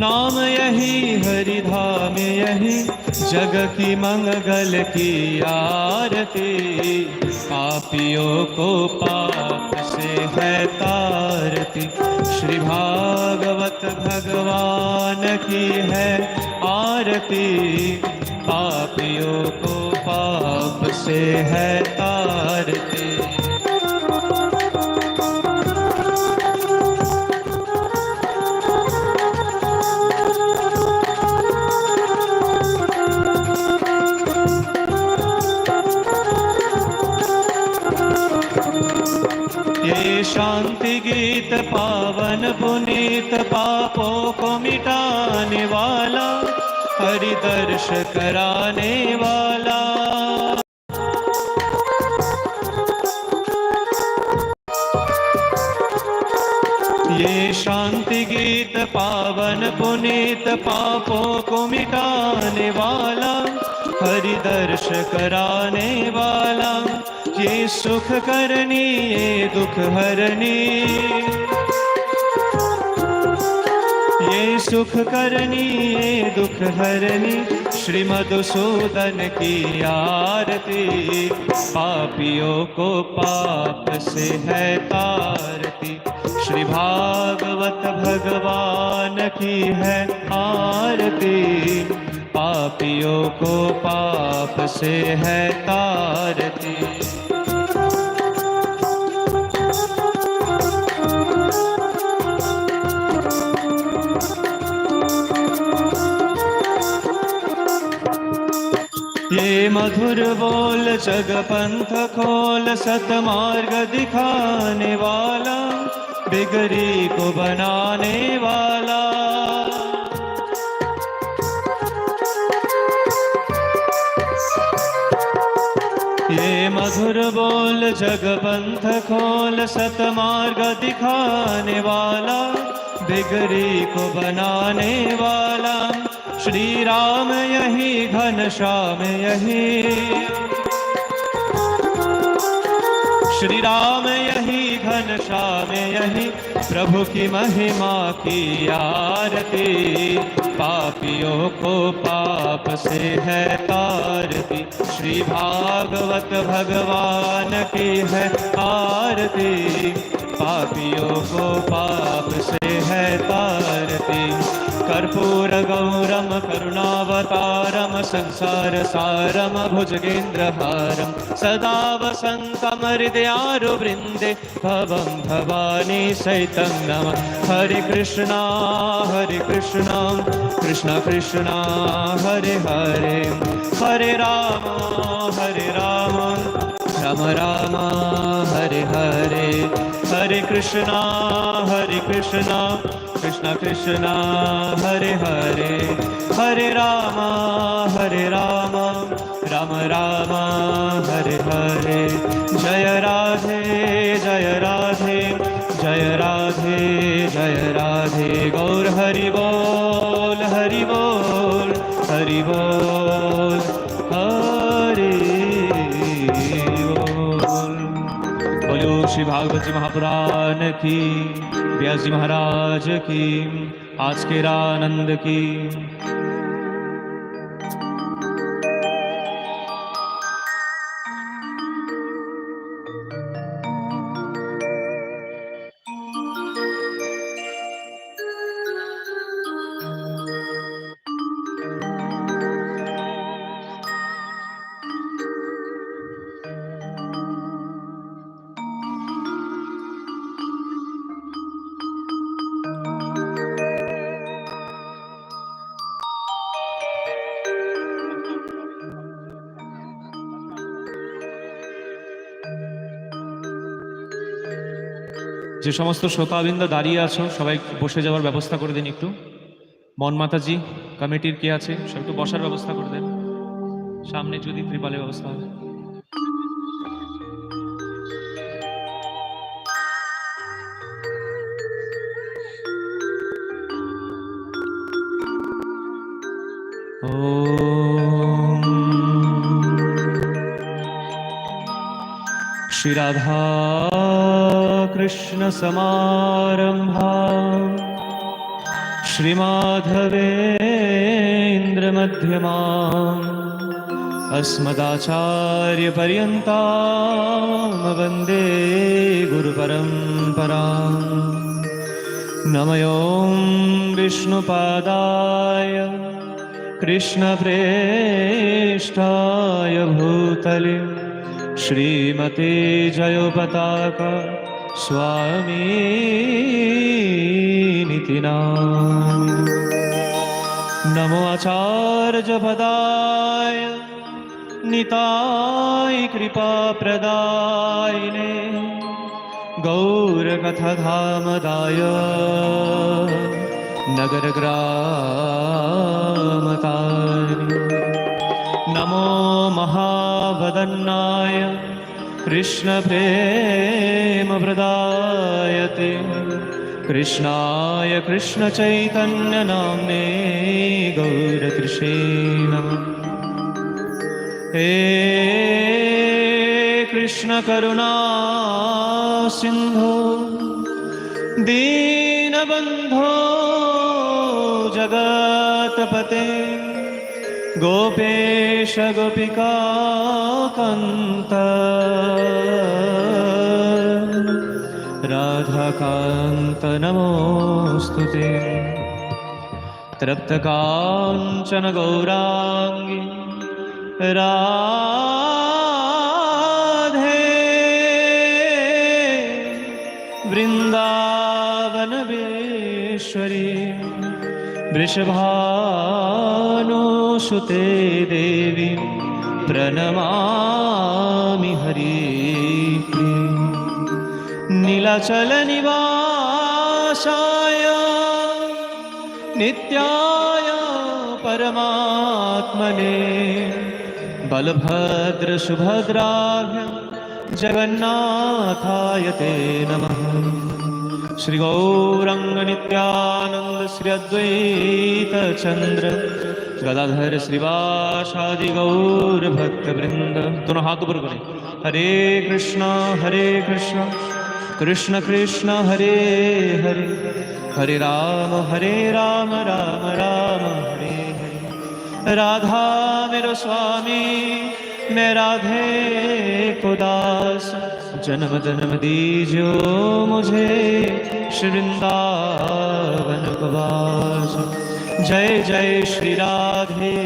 नाम यही हरि धाम यही, जग की मंगल की आरती। पापियों को पाप से है तारती। श्री भागवत भगवान की है आरती। पापियों को पाप से है तारती। पुनीत पापों को मिटाने वाला हरि दर्श कराने वाला। ये शांति गीत पावन पुनीत पापों को मिटाने वाला हरि दर्श कराने वाला। ये सुख करनी, ये दुख हरनी। सुख करनी दुख हरनी। श्री मधुसूदन की आरती, पापियों को पाप से है तारती। श्री भागवत भगवान की है आरती, पापियों को पाप से है तारती। मधुर बोल जग पंथ खोल, सतमार्ग दिखाने वाला बिगड़ी को बनाने वाला। ये मधुर बोल जग पंथ खोल, सतमार्ग दिखाने वाला बिगड़ी को बनाने वाला। श्री राम यही घन श्याम यही। श्री राम यही घन श्याम यही, प्रभु की महिमा की आरती। पापियों को पाप से है तारती, श्री भागवत भगवान की है आरती। पापियों को पाप से है तारती। कर्पूर गौरम, करुणावतारम, संसार सारम भुजगेन्द्रहारम सदा वसन्तं हृदयारुवृन्दे भवं भवानी सहितं नम। हरे कृष्णा हरे कृष्णा, कृष्ण कृष्णा, हरे हरे। हरे राम हरे राम राम राम, हरे हरे। हरे कृष्णा हरे कृष्णा, कृष्ण कृष्ण, हरे हरे। हरे राम हरे राम राम राम, हरे हरे। जय राधे जय राधे जय राधे जय राधे। गौर हरि बोल हरि बोल हरि बोल। भागवत जी महापुराण की व्यास जी महाराज की आज के। যে সমস্ত শ্রোতাবৃন্দ দাঁড়িয়ে আছো, সবাই বসে যাওয়ার ব্যবস্থা করে দিন একটু। মন মাতাজি, কমিটির কে আছে সব একটু বসার ব্যবস্থা করে দেন। সামনে যদি ত্রিপালের ব্যবস্থা হয়। श्री राधा कृष्ण समारंभा श्रीमाधवेन्द्रमध्यमाम् अस्मदाचार्यपर्यन्तां वन्दे गुरुपरम्पराम् नमयों विष्णुपादाय कृष्णप्रेष्ठाय भूतले। श्रीमते जयोपताका स्वामीनिति नाम नमो आचार्यपदाय निताय कृपाप्रदायिने। गौरकथधामदाय नगरग्रामतारिणे। नमो महावदन्नाय कृष्णप्रेमप्रदायते कृष्णाय कृष्णचैतन्यनाम्ने गौरकृषे नमः हे कृष्णकरुणा सिन्धो दीनबन्धो जगत्पते गोपेश गोपिका कान्त। राधाकान्त नमोऽस्तु ते। तृप्तकाञ्चन गौराङ्गी राधे। वृन्दावनवेश्वरी वृषभानुसुते देवी प्रणमामि हरिप्रिये नीलाचलनिवासाय नित्याय परमात्मने बलभद्रसुभद्राभ्य जगन्नाथाय ते नमः। श्रीगौरङ्गनित्यानन्द श्री अद्वैतचन्द्र गदाधर श्रीवासादि गौरभक्तवृन्द दोनों हाथ ऊपर करें हरे कृष्णा हरे कृष्णा कृष्ण कृष्ण हरे हरे हरे राम हरे राम राम राम हरे हरे राधा मेरो स्वामी मैं राधे को दास जन्म जन्म दीजो मुझे श्री वृंदावन को वास जय जय श्री राधे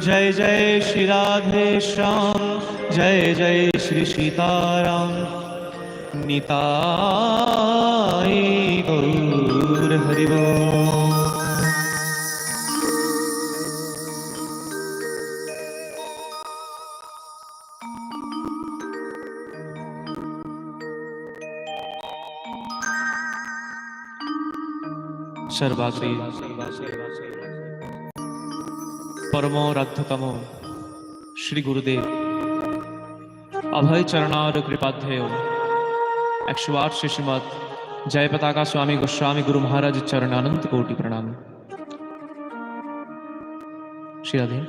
जय जय श्री राधे श्याम जय जय श्री सीताराम निताई गौर हरिबो सर्वाग्रे परम राध्यतम श्री गुरुदेव अभय चरणार कृपाध्यय একশো আট শিশুমত জয় পতাকা স্বামী গোস্বামী গুরু মহারাজ চরণ অনন্ত কোটি প্রণাম শ্রী রাধে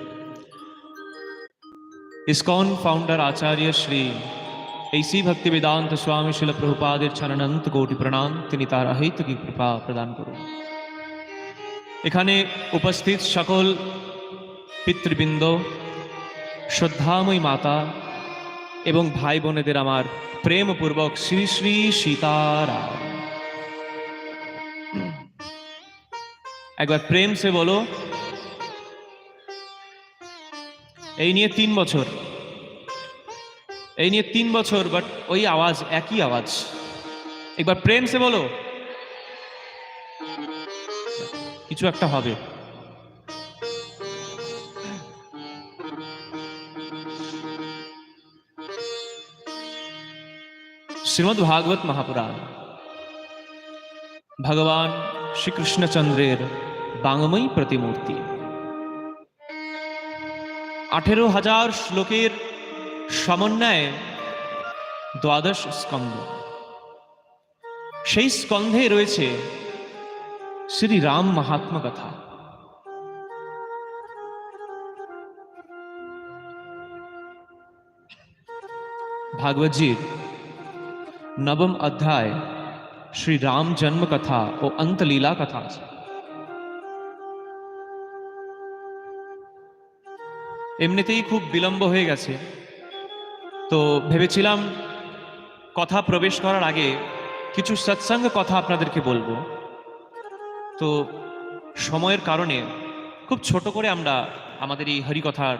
ইসকন ফাউন্ডার আচার্য শ্রী এইসি ভক্তি বেদান্ত স্বামী শিল প্রভুপাদের চরণ অনন্ত কোটি প্রণাম তিনি তার অহৈতুকী কৃপা প্রদান করুন এখানে উপস্থিত সকল পিতৃবৃন্দ, শ্রদ্ধাময়ী মাতা এবং ভাই বোনেদের আমার প্রেমপূর্বক শ্রী শ্রী সীতারা একবার প্রেম সে বলো, এই নিয়ে তিন বছর, এই নিয়ে তিন বছর বাট ওই আওয়াজ একই আওয়াজ। একবার প্রেম সে বলো কিছু একটা হবে। শ্রীমদ্ ভাগবত মহাপুরাণ। ভগবান শ্রীকৃষ্ণচন্দ্রের বাংময়ী প্রতিমূর্তি। আঠেরো হাজার শ্লোকের সমন্বয়ে দ্বাদশ স্কন্ধ। সেই স্কন্ধে রয়েছে श्री राम महात्मा कथा भागवत जी नवम अध्याय श्री राम जन्म कथा और अंत लीला कथा এমনিতেই খুব বিলম্ব হয়ে গেছে তো ভেবেছিলাম কথা প্রবেশ করার আগে কিছু সৎসঙ্গ কথা আপনাদেরকে বলবো তো সময়ের কারণে খুব ছোট করে আমরা আমাদের এই হরিকথার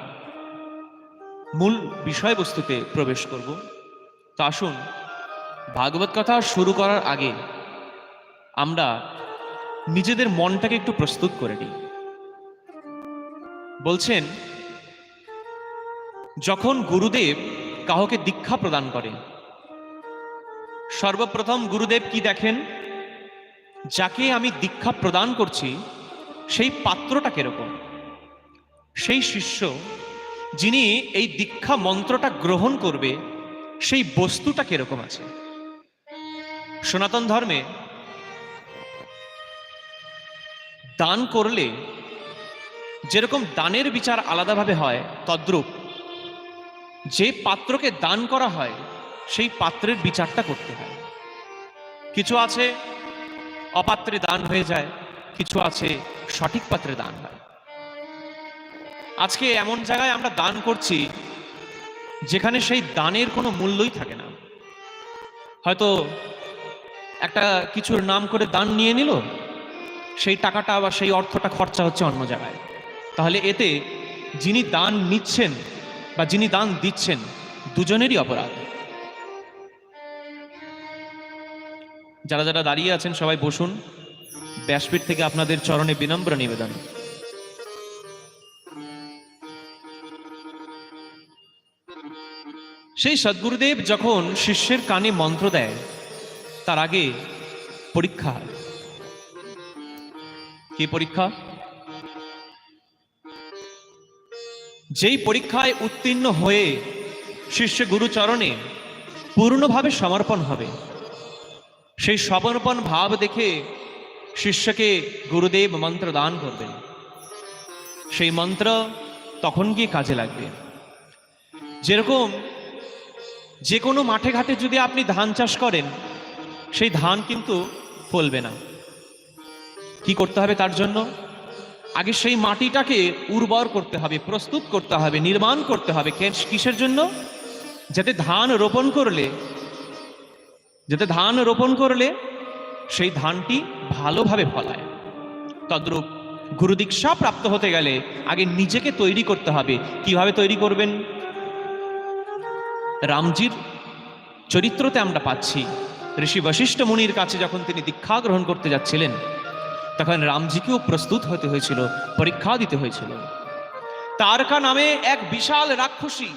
মূল বিষয়বস্তুতে প্রবেশ করব। তো আসুন, ভাগবত কথা শুরু করার আগে আমরা নিজেদের মনটাকে একটু প্রস্তুত করে নিই। বলছেন, যখন গুরুদেব কাহকে দীক্ষা প্রদান করে সর্বপ্রথম গুরুদেব কি দেখেন? যাকে আমি দীক্ষা প্রদান করছি, সেই পাত্রটা কীরকম? সেই শিষ্য যিনি এই দীক্ষা মন্ত্রটা গ্রহণ করবে, সেই বস্তুটা কীরকম আছে? সনাতন ধর্মে দান করলে যেরকম দানের বিচার আলাদাভাবে হয়, তদ্রূপ যে পাত্রকে দান করা হয়, সেই পাত্রের বিচারটা করতে হয়। কিছু আছে অপাত্রে দান হয়ে যায়, কিছু আছে সঠিক পাত্রে দান হয়। আজকে এমন জায়গায় আমরা দান করছি, যেখানে সেই দানের কোনো মূল্যই থাকে না। হয়তো একটা কিছুর নাম করে দান নিয়ে নিল, সেই টাকাটা বা সেই অর্থটা খরচা হচ্ছে অন্য জায়গায়। তাহলে এতে যিনি দান নিচ্ছেন বা যিনি দান দিচ্ছেন, দুজনেরই অপরাধ। যারা যারা দাঁড়িয়ে আছেন, সবাই বসুন। ব্যাসপীঠ থেকে আপনাদের চরণে বিনম্র নিবেদন। সেই সদ্গুরুদেব যখন শিষ্যের কানে মন্ত্র দেয়, তার আগে পরীক্ষা কি পরীক্ষা? যেই পরীক্ষায় উত্তীর্ণ হয়ে শিষ্য গুরুচরণে পূর্ণভাবে সমর্পণ হবে সেই সমর্পণ ভাব দেখে শিষ্যকে গুরুদেব মন্ত্র দান করবেন। সেই মন্ত্র তখন গিয়ে কাজে লাগবে। যেরকম যে কোনো মাঠে ঘাটে যদি আপনি ধান চাষ করেন, সেই ধান কিন্তু ফলবে না। কি করতে হবে তার জন্য? আগে সেই মাটিটাকে উর্বর করতে হবে, প্রস্তুত করতে হবে, নির্মাণ করতে হবে। কিসের জন্য? যাতে ধান রোপণ করলে যাতে ধান রোপণ করলে সেই ধানটি ভালোভাবে ফলায়। তদ্রূপ গুরুদীক্ষা প্রাপ্ত হতে গেলে আগে নিজেকে তৈরি করতে হবে। কীভাবে তৈরি করবেন? রামজির চরিত্রতে আমরা পাচ্ছি। ঋষি বশিষ্ঠ মুনির কাছে যখন তিনি দীক্ষা গ্রহণ করতে যাচ্ছিলেন, তখন রামজিকেও প্রস্তুত হতে হয়েছিল, পরীক্ষা দিতে হয়েছিল। তারকা নামে এক বিশাল রাক্ষসী,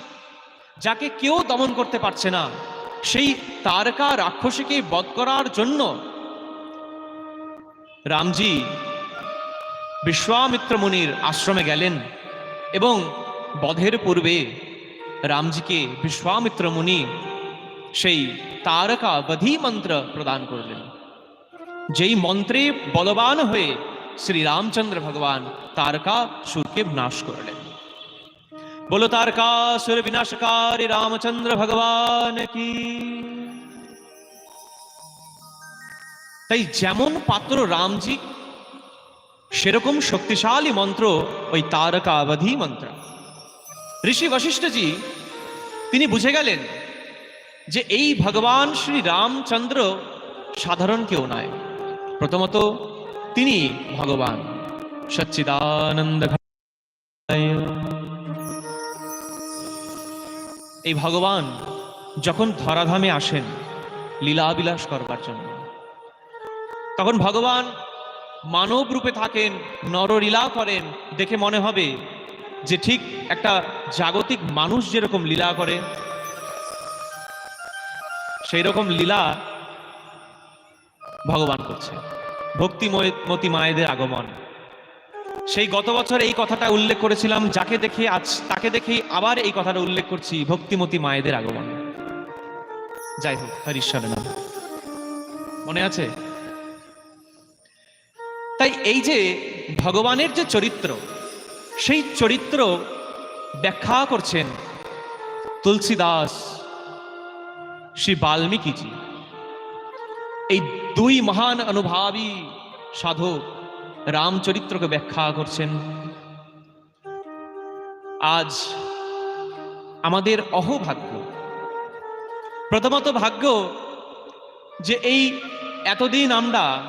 যাকে কেউ দমন করতে পারছে না। সেই তারকা রাক্ষসীকে বধ করার জন্য রামজি বিশ্বামিত্র মুনির আশ্রমে গেলেন এবং বধের পূর্বে রামজিকে বিশ্বামিত্র মুনি সেই তারকা বধি মন্ত্র প্রদান করলেন। যেই মন্ত্রে বলবান হয়ে শ্রী রামচন্দ্র ভগবান তারকা সুরকে নাশ করলেন। বলো তারকা সুর বিনাশকারী রামচন্দ্র ভগবান কি তাই যেমন পাত্র রামজি সেরকম শক্তিশালী মন্ত্র ওই তারকা মন্ত্র ঋষি বশিষ্ঠজি তিনি বুঝে গেলেন যে এই ভগবান শ্রী রামচন্দ্র সাধারণ কেউ নয় প্রথমত তিনি ভগবান সচ্চিদানন্দ। এই ভগবান যখন ধরাধামে আসেন, লীলাবিলাস করবার জন্য, তখন ভগবান মানব রূপে থাকেন, নরলীলা করেন, দেখে মনে হবে যে ঠিক একটা জাগতিক মানুষ যেরকম লীলা করে সেই রকম লীলা ভগবান করছে। ভক্তিমতী মায়েদের আগমন। সেই গত বছর এই কথাটা উল্লেখ করেছিলাম, যাকে দেখে আজ তাকে দেখেই আবার এই কথাটা উল্লেখ করছি, ভক্তিমতী মায়েদের আগমন। যাই হোক হরিশ্বরের নাম। মনে আছে? তাই এই যে ভগবানের যে চরিত্র, সেই চরিত্র ব্যাখ্যা করছেন তুলসীদাস শ্রী বাল্মীকিজি। এই দুই মহান অনুভাবী সাধক রামচরিত্রকে ব্যাখ্যা করছেন। আজ আমাদের অহভাগ্য, প্রথমত ভাগ্য যে এই এতদিন আমরা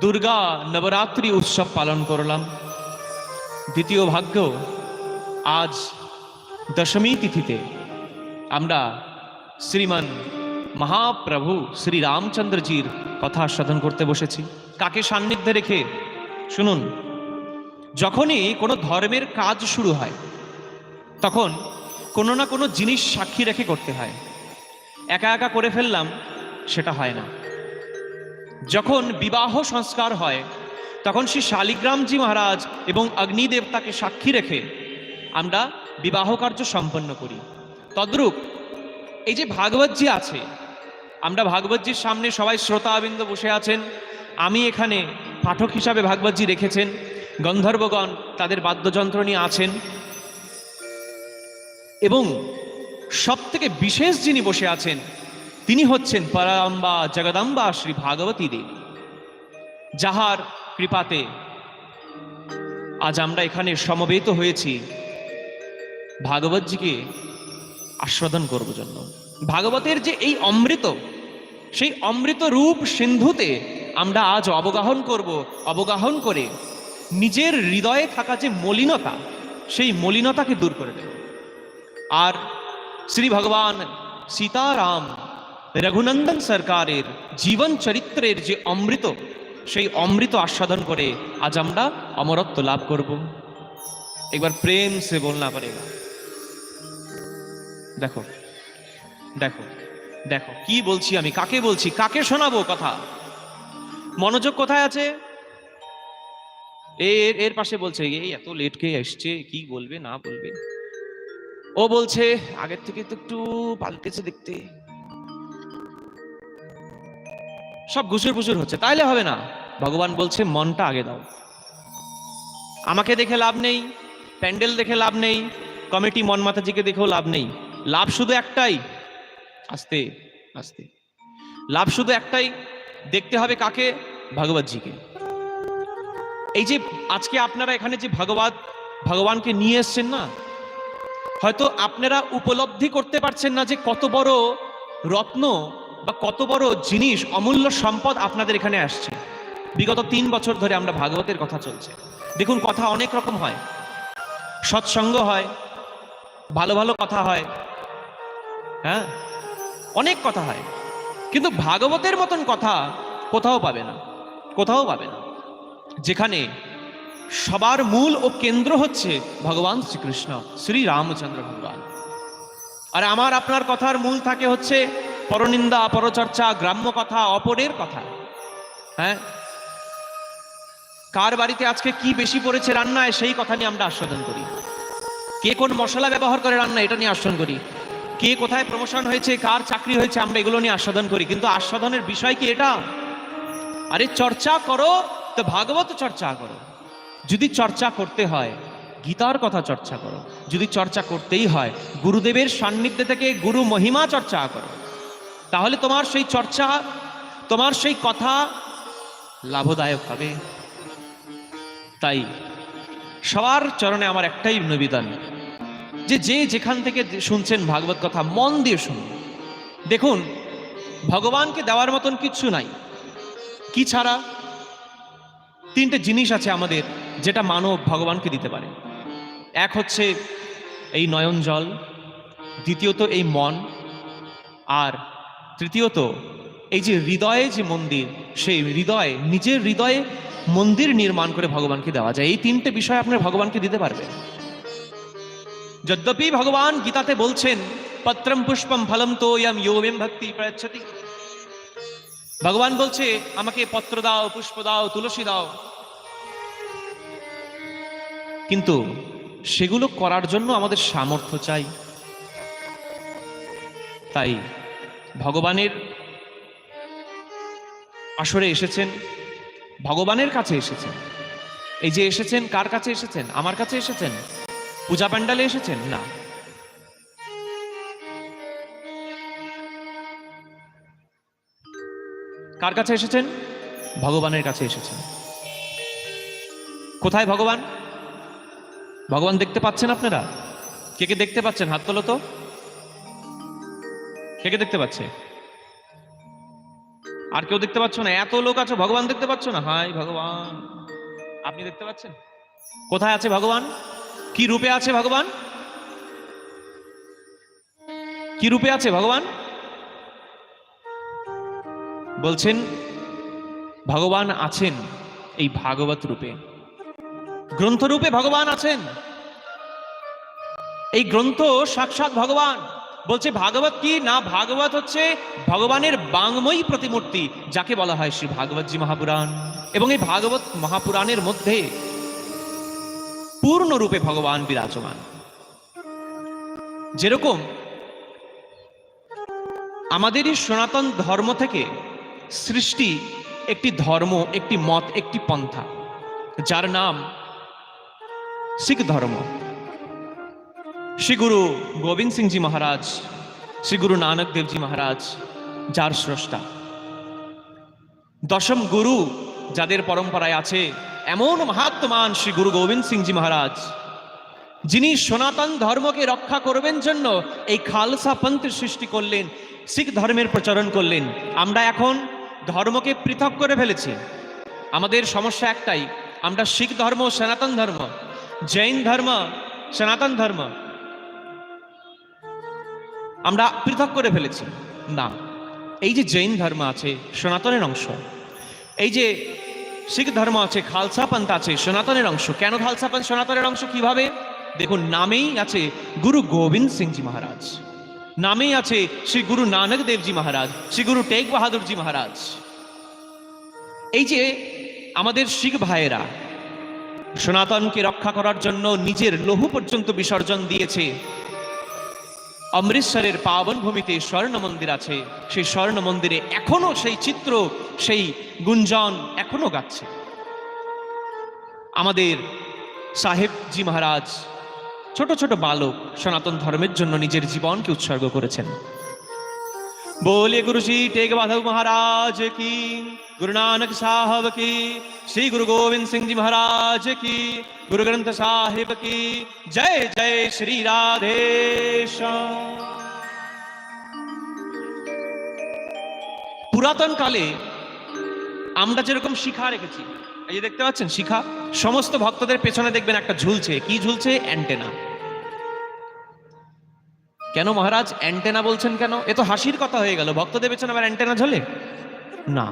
দুর্গা নবরাত্রি উৎসব পালন করলাম। দ্বিতীয় ভাগ্য, আজ দশমী তিথিতে আমরা শ্রীমান মহাপ্রভু শ্রী রামচন্দ্রজির কথা আস্বাদন করতে বসেছি। কাকে সান্নিধ্যে রেখে? শুনুন, যখনই কোনো ধর্মের কাজ শুরু হয়, তখন কোনো না কোনো জিনিস সাক্ষী রেখে করতে হয়। একা একা করে ফেললাম, সেটা হয় না। যখন বিবাহ সংস্কার হয়, তখন শ্রী শালিগ্রামজি মহারাজ এবং অগ্নিদেবতাকে সাক্ষী রেখে আমরা বিবাহ কার্য সম্পন্ন করি। তদ্রূপ এই যে ভাগবতজি আছে, আমরা ভাগবতজির সামনে সবাই শ্রোতাবৃন্দ বসে আছেন আমি এখানে পাঠক হিসাবে ভাগবতজি রেখেছেন, গন্ধর্বগণ তাদের বাদ্যযন্ত্র নিয়ে আছেন, এবং সব থেকে বিশেষ যিনি বসে আছেন, তিনি হচ্ছেন পরাম্বা জগদাম্বা শ্রী ভাগবতী দেব, যাহার কৃপাতে আজ আমরা এখানে সমবেত হয়েছি। ভাগবতজিকে আস্বাদন করব জন্য। ভাগবতের যে এই অমৃত, সেই অমৃত রূপ সিন্ধুতে আমরা আজ অবগাহন করব, অবগাহন করে নিজের হৃদয়ে থাকা যে মলিনতা, সেই মলিনতাকে দূর করে দেব। আর শ্রী ভগবান সীতারাম রঘুনন্দন সরকারের জীবন চরিত্রের যে অমৃত, সেই অমৃত আস্বাদন করে আজ আমরা অমরত্ব লাভ করব। একবার প্রেম সে বলনা পারেগা। দেখো দেখো দেখো, কি বলছি আমি, কাকে বলছি, কাকে শোনাবো কথা? মনোযোগ কোথায় আছে? এর এর পাশে বলছে এই এত লেট কে এসছে? কি বলবে, না বলবে? ও বলছে, আগের থেকে তো একটু পাল্টেছে দেখতে। সব ঘুষুর ফুসুর হচ্ছে, তাইলে হবে না। ভগবান বলছে, মনটা আগে দাও। আমাকে দেখে লাভ নেই, প্যান্ডেল দেখে লাভ নেই, কমিটি মন মাতাজিকে দেখেও লাভ নেই। লাভ শুধু একটাই, আস্তে আস্তে। লাভ শুধু একটাই দেখতে হবে কাকে? ভগবতজিকে এই যে আজকে আপনারা এখানে যে ভগবাত ভগবানকে নিয়ে এসছেন না, হয়তো আপনারা উপলব্ধি করতে পারছেন না যে কত বড় রত্ন বা কত বড় জিনিস, অমূল্য সম্পদ আপনাদের এখানে আসছে। বিগত তিন বছর ধরে আমরা ভাগবতের কথা চলছে। দেখুন, কথা অনেক রকম হয়। সৎসঙ্গ হয়, ভালো ভালো কথা হয় হ্যাঁ? অনেক কথা হয়। কিন্তু ভাগবতের মতন কথা কোথাও পাবে না, কোথাও পাবে না। যেখানে সবার মূল ও কেন্দ্র হচ্ছে ভগবান শ্রীকৃষ্ণ, শ্রী রামচন্দ্র ভগবান। আর আমার আপনার কথার মূল থাকে হচ্ছে পরনিন্দা, পরচর্চা, গ্রাম্য কথা, অপরের কথা। হ্যাঁ? কার বাড়িতে আজকে কি বেশি পড়েছে রান্নায় সেই কথা নিয়ে আমরা আস্বাদন করি। কে কোন মশলা ব্যবহার করে রান্না এটা নিয়ে আস্বাদন করি। কে কোথায় প্রমোশন হয়েছে, কার চাকরি হয়েছে, আমরা এগুলো নিয়ে আস্বাদন করি। কিন্তু আস্বাদনের বিষয় কি এটা? আরে চর্চা করো, তো ভাগবত চর্চা করো। যদি চর্চা করতে হয়, গীতার কথা চর্চা করো। যদি চর্চা করতেই হয়, গুরুদেবের সান্নিধ্যে থেকে গুরু মহিমা চর্চা করো। তাহলে তোমার সেই চর্চা, তোমার সেই কথা লাভদায়ক হবে। তাই সবার চরণে আমার একটাই নিবেদন যে যে যেখান থেকে শুনছেন ভাগবত কথা, মন দিয়ে শুনুন। দেখুন, ভগবানকে দেওয়ার মতন কিচ্ছু নাই। কি ছাড়া? তিনটে জিনিস আছে আমাদের যেটা মানব ভগবানকে দিতে পারে। এক হচ্ছে এই নয়ন জল, দ্বিতীয়ত এই মন, আর তৃতীয়ত এই যে হৃদয়ে যে মন্দির, সেই হৃদয়ে, নিজের হৃদয়ে মন্দির নির্মাণ করে ভগবানকে দেওয়া যায়। এই তিনটে বিষয় আপনার ভগবানকে দিতে পারবেন যদ্যপি ভগবান গীতাতে বলছেন পত্রম পুষ্পম ফলম তো ইয়ম ইয়োমেম ভক্তি প্রয়চ্ছতি ভগবান বলছে আমাকে পত্র দাও, পুষ্প দাও, তুলসী দাও। কিন্তু সেগুলো করার জন্য আমাদের সামর্থ্য চাই। তাই ভগবানের আসরে এসেছেন, ভগবানের কাছে এসেছেন। এই যে এসেছেন, কার কাছে এসেছেন? আমার কাছে এসেছেন? পূজা প্যান্ডালে এসেছেন? না। কার কাছে এসেছেন? ভগবানের কাছে এসেছেন। কোথায় ভগবান? ভগবান দেখতে পাচ্ছেন আপনারা? কে কে দেখতে পাচ্ছেন? হাত তোলো তো। কে কে দেখতে পাচ্ছে? আর কেউ দেখতে পাচ্ছ না? এত লোক আছে, ভগবান দেখতে পাচ্ছ না? হাই ভগবান। আপনি দেখতে পাচ্ছেন? কোথায় আছে ভগবান? কি রূপে আছে ভগবান? কি রূপে আছে ভগবান? বলছেন, ভগবান আছেন এই ভাগবত রূপে। গ্রন্থ রূপে ভগবান আছেন। এই গ্রন্থ সাক্ষাৎ ভগবান। বলছে, ভাগবত কি? না, ভাগবত হচ্ছে ভগবানের বাংময়ী প্রতিমূর্তি, যাকে বলা হয় শ্রী ভাগবতজি মহাপুরাণ। এবং এই ভাগবত মহাপুরাণের মধ্যে পূর্ণরূপে ভগবান বিরাজমান। যেরকম আমাদের এই সনাতন ধর্ম থেকে সৃষ্টি একটি ধর্ম, একটি মত, একটি পন্থা, যার নাম শিখ ধর্ম। শ্রী গুরু গোবিন্দ সিংজি মহারাজ শ্রী গুরু নানক দেবজি মহারাজ, যার স্রষ্টা। দশম গুরু যাদের পরম্পরায় আছে এমন মাহাত্মান শ্রী গুরু গোবিন্দ সিংজি মহারাজ, যিনি সনাতন ধর্মকে রক্ষা করবেন জন্য এই খালসা পন্থ সৃষ্টি করলেন, শিখ ধর্মের প্রচলন করলেন। আমরা এখন ধর্মকে পৃথক করে ফেলেছি। আমাদের সমস্যা একটাই, আমরা শিখ ধর্ম, সনাতন ধর্ম, জৈন ধর্ম, সনাতন ধর্ম, আমরা পৃথক করে ফেলেছি। না, এই যে জৈন ধর্ম আছে, সনাতনের অংশ, এই যে শিখ ধর্ম আছে খালসা পন্থ আছে সনাতনের অংশ। কেন খালসা পন্থ সনাতনের অংশ কীভাবে? দেখুন, নামেই আছে গুরু গোবিন্দ সিংজি মহারাজ। নামেই আছে শ্রী গুরু নানক দেবজি মহারাজ, শ্রী গুরু টেক বাহাদুরজি মহারাজ। এই যে আমাদের শিখ ভাইয়েরা সনাতনকে রক্ষা করার জন্য নিজের লহু পর্যন্ত বিসর্জন দিয়েছে অমৃতসরের পাবন ভূমিতে স্বর্ণ মন্দির আছে। সেই স্বর্ণ মন্দিরে এখনও সেই চিত্র, সেই গুঞ্জন এখনও গাচ্ছে। আমাদের সাহেবজি মহারাজ ছোট ছোট বালক সনাতন ধর্মের জন্য নিজের জীবনকে উৎসর্গ করেছেন। বলে গুরুজি, টেক মাধব মহারাজ, কি ਗੁਰੂ ਨਾਨਕ ਸਾਹਿਬ ਕੀ ਸ੍ਰੀ ਗੁਰੂ ਗੋਬਿੰਦ ਸਿੰਘ ਜੀ ਮਹਾਰਾਜ ਕੀ ਗੁਰੂ ਗ੍ਰੰਥ ਸਾਹਿਬ ਕੀ ਜੈ ਜੈ ਸ੍ਰੀ ਰਾਧੇਸ਼ਾ পুরাতন কালে আমরা যেরকম শিখা রেখেছি, এই যে দেখতে পাচ্ছেন শিখা, সমস্ত ভক্তদের পেছনে দেখবেন একটা ঝুলছে। কি ঝুলছে? অ্যান্টেনা। কেন মহারাজ? অ্যান্টেনা বলছেন কেন? এ তো হাসির কথা হয়ে গেল। ভক্তদের পেছনে আবার অ্যান্টেনা ঝোলে? না।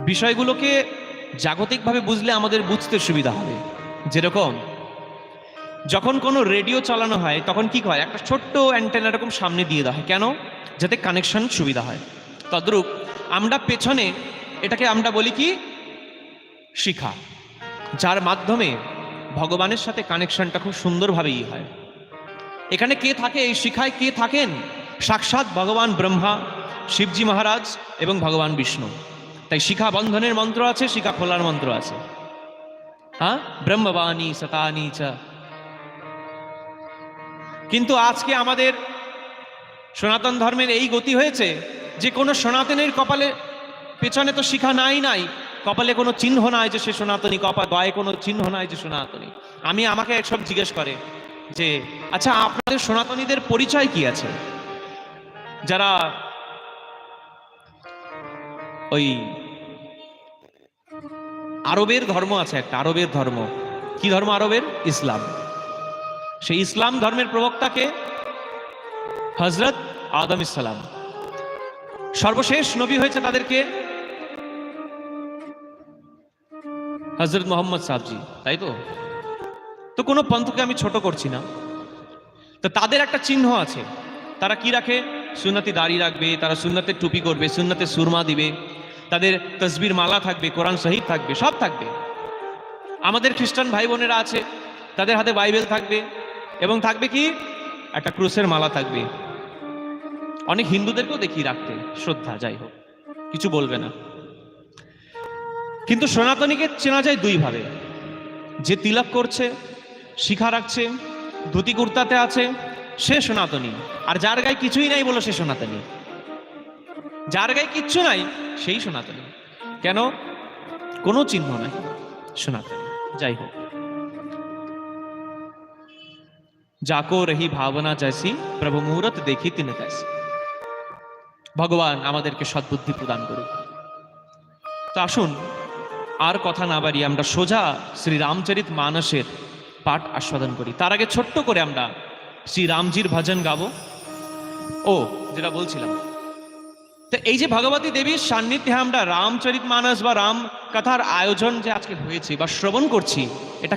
বিষয়গুলোকে জাগতিকভাবে বুঝলে আমাদের বুঝতে সুবিধা হবে। যেরকম, যখন কোনো রেডিও চালানো হয়, তখন কি হয়? একটা ছোট্ট অ্যান্টেনা এরকম সামনে দিয়ে দেওয়া হয়। কেন? যাতে কানেকশন সুবিধা হয়। তদ্রূপ, আমরা পেছনে এটাকে আমরা বলি কি? শিখা। যার মাধ্যমে ভগবানের সাথে কানেকশনটা খুব সুন্দরভাবেই হয়। এখানে কে থাকে? এই শিখায় কে থাকেন? সাক্ষাৎ ভগবান ব্রহ্মা, শিবজি মহারাজ এবং ভগবান বিষ্ণু। তাই শিখা বন্ধনের মন্ত্র আছে, শিখা খোলার মন্ত্র আছে। হ্যাঁ? ব্রহ্মবাণী সতানি চ। কিন্তু আজকে আমাদের সনাতন ধর্মের এই গতি হয়েছে যে কোনো সনাতনের কপালে, পেছনে তো শিখা নাই নাই, কপালে কোনো চিহ্ন নাই যে সে সনাতনী কপাল গায়ে কোনো চিহ্ন নাই যে সনাতনী। আমি আমাকে সব জিজ্ঞেস করে যে আচ্ছা আপনাদের সনাতনীদের পরিচয় কি আছে? যারা ওই আরবের ধর্ম আছে একটা, আরবের ধর্ম। কি ধর্ম আরবের? ইসলাম। সেই ইসলাম ধর্মের প্রবক্তাকে হজরত আদম ইসলাম সর্বশেষ নবী হয়েছে তাদেরকে হজরত মোহাম্মদ সাহজি তাই তো? তো কোনো পন্থকে আমি ছোট করছি না। তো তাদের একটা চিহ্ন আছে। তারা কি রাখে? সুন্নতি দাড়ি রাখবে, তারা সুন্নতের টুপি করবে, সুন্নতের সুরমা দিবে। তাদের তসবির মালা থাকবে, কোরআন শহীদ থাকবে, সব থাকবে। আমাদের খ্রিস্টান ভাই বোনেরা আছে, তাদের হাতে বাইবেল থাকবে এবং থাকবে কি? একটা ক্রুশের মালা থাকবে। অনেক হিন্দুদেরকেও দেখি রাখতে, শ্রদ্ধা, যাই হোক, কিছু বলবে না। কিন্তু সনাতনীকে চেনা যায় দুই ভাবে। যে তিলক করছে, শিখা রাখছে, ধুতি কুর্তাতে আছে, সে সনাতনী। আর যার গায়ে কিছুই নাই বলো সে সনাতনী। যার গায়ে কিচ্ছু নাই, সেই সনাতনী কেন? কোনো চিহ্ন নাই সনাতনী যাই হোক। যাকো রহি ভাবনা যাইসি, প্রভু মুহূর্ত দেখি তিনি তাইসি। ভগবান আমাদেরকে সদ্বুদ্ধি প্রদান করুক। তো আসুন, আর কথা না বাড়িয়ে আমরা সোজা শ্রী রামচরিত মানসের পাঠ আস্বাদন করি। তার আগে ছোট্ট করে আমরা শ্রী রামজির ভজন গাব। ও, যেটা বলছিলাম তো এই যে ভগবতী দেবীর সান্নিধ্যে আমরা রামচরিত মানস বা রাম কথার আয়োজন যে আজকে হয়েছে বা শ্রবণ করছি, এটা